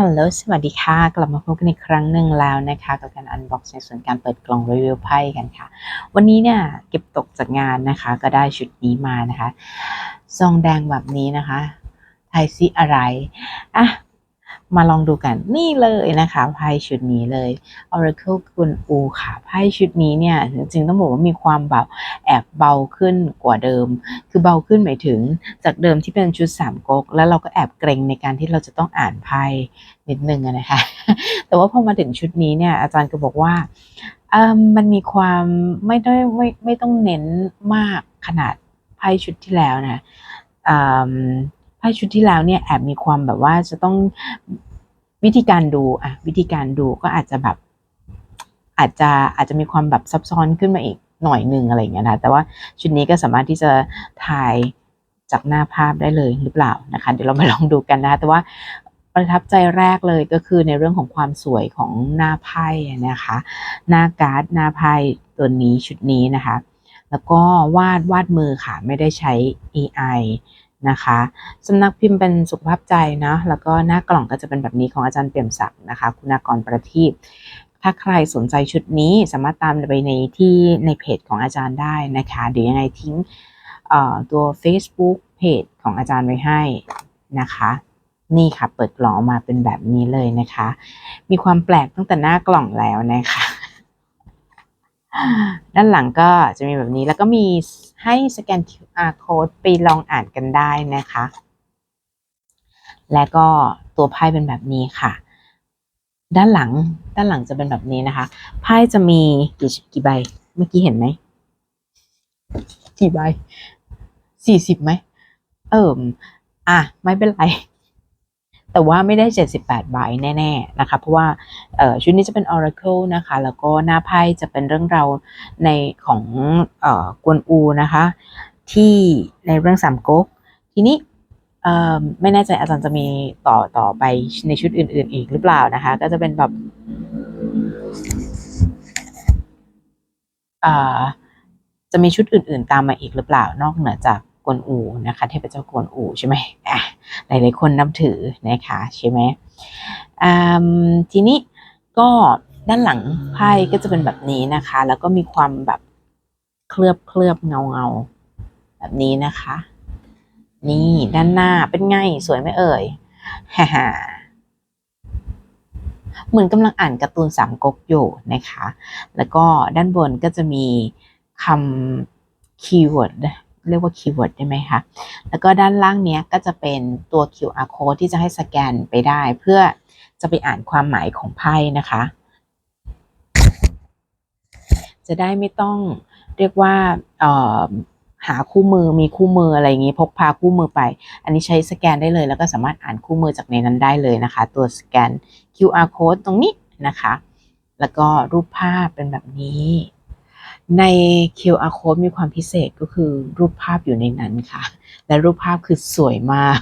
ฮัลโหล สวัสดีค่ะ กลับมาพบกันอีกครั้งหนึ่งแล้วนะคะ กับการอันบ็อกซ์ในส่วนการเปิดกล่องรีวิวไพ่กันค่ะ วันนี้เนี่ยเก็บตกจากงานนะคะ ก็ได้ชุดนี้มานะคะ ซองแดงแบบนี้นะคะ ไทยซิอะไร อะ มาลองดูกันนี่เลยนะคะไพ่ชุดนี้เลย Oracle กุนอูค่ะไพ่ชุดนี้เนี่ยจริงๆต้องบอกว่ามีความแบบแอบเบาขึ้นกว่าเดิม คือเบาขึ้นหมายถึงจากเดิมที่เป็นชุดสามก๊กแล้วเราก็แอบเกรงในการที่เราจะต้องอ่านไพ่นิดนึงนะคะแต่ว่าพอมาถึงชุดนี้เนี่ยอาจารย์ก็บอกว่ามมันมีความไม่ได้ไม่ไม่ต้องเน้นมากขนาดไพ่ชุดที่แล้วนะอืมไพ่ชุดที่แล้วเนี่ยแอบมีความแบบว่าจะต้องวิธีการดูอะวิธีการดูก็อาจจะแบบ อาจจะอาจจะมีความแบบซับซ้อนขึ้นมาอีกหน่อยหนึ่งอะไรอย่างเงี้ยนะแต่ว่าชุดนี้ก็สามารถที่จะถ่ายจากหน้าภาพได้เลยหรือเปล่านะคะ เดี๋ยวเรามาลองดูกันนะ แต่ว่าประทับใจแรกเลยก็คือในเรื่องของความสวยของหน้าไพ่นะคะ หน้าการ์ดหน้าไพ่ตัวนี้ชุดนี้นะคะ แล้วก็วาดวาดมือค่ะ ไม่ได้ใช้ AI นะคะสำนักพิมพ์เป็นสุขภาพใจนะแล้วก็หน้ากล่องก็จะเป็นแบบนี้ของอาจารย์เปี่ยมศักดิ์นะคะ คุณากรประทีปถ้าใครสนใจชุดนี้สามารถตามไปในที่ในเพจของอาจารย์ได้นะคะเดี๋ยวยังไงทิ้งตัว Facebook เพจของอาจารย์ไว้ให้นะคะนี่ค่ะเปิดกล่องออกมาเป็นแบบนี้เลยนะคะ มีความแปลกตั้งแต่หน้ากล่องแล้วนะคะ ด้านหลังก็จะมีแบบนี้แล้วก็มีให้สแกน QR code ไปลองอ่านกันได้นะคะ และก็ตัวไพ่เป็นแบบนี้ค่ะ ด้านหลังด้านหลังจะเป็นแบบนี้นะคะ ไพ่จะมีกี่กี่ใบ เมื่อกี้เห็นไหมกี่ใบสี่สิบไหมเอิมอะไม่เป็นไร แต่ว่าไม่ได้เจ็ดสิบใบแน่ๆนะคะ เพราะว่าชุดนี้จะเป็น Oracle นะคะ แล้วก็หน้าไพ่จะเป็นเรื่องราวในของอกวนอูนะคะ ที่ในเรื่องสามก๊กทีนี้ไม่แน่ใจอาจารย์จะมีต่อต่อไปในชุดอื่น ๆ อีกหรือเปล่านะคะ ก็จะเป็นแบบจะมีชุดอื่น ๆ ตามมาอีกหรือเปล่านอกเหนือจาก วนอูนะคะ เทพเจ้ากวนอูใช่ไหมอะหลายๆคนนับถือนะคะใช่ไหมอ่าทีนี้ก็ด้านหลังไพ่ก็จะเป็นแบบนี้นะคะ แล้วก็มีความแบบเคลือบเคลือบเงาเงาแบบนี้นะคะ นี่ด้านหน้าเป็นไงสวยไหมเอ่ยฮ่าฮ่าเหมือนกำลังอ่านการ์ตูนสามก๊กอยู่นะคะ แล้วก็ด้านบนก็จะมีคำคีย์เวิร์ด เรียกว่าคีย์เวิร์ดได้ไหมคะ แล้วก็ด้านล่างเนี้ยก็จะเป็นตัว QR code ที่จะให้สแกนไปได้ เพื่อจะไปอ่านความหมายของไพ่นะคะ จะได้ไม่ต้องเรียกว่าหาคู่มือมีคู่มืออะไรอย่างนี้พกพาคู่มือไป อันนี้ใช้สแกนได้เลย แล้วก็สามารถอ่านคู่มือจากในนั้นได้เลยนะคะ ตัวสแกน QR code ตรงนี้นะคะ แล้วก็รูปภาพเป็นแบบนี้ ใน QR code มีความพิเศษก็คือรูปภาพอยู่ในนั้นค่ะ และรูปภาพคือสวยมาก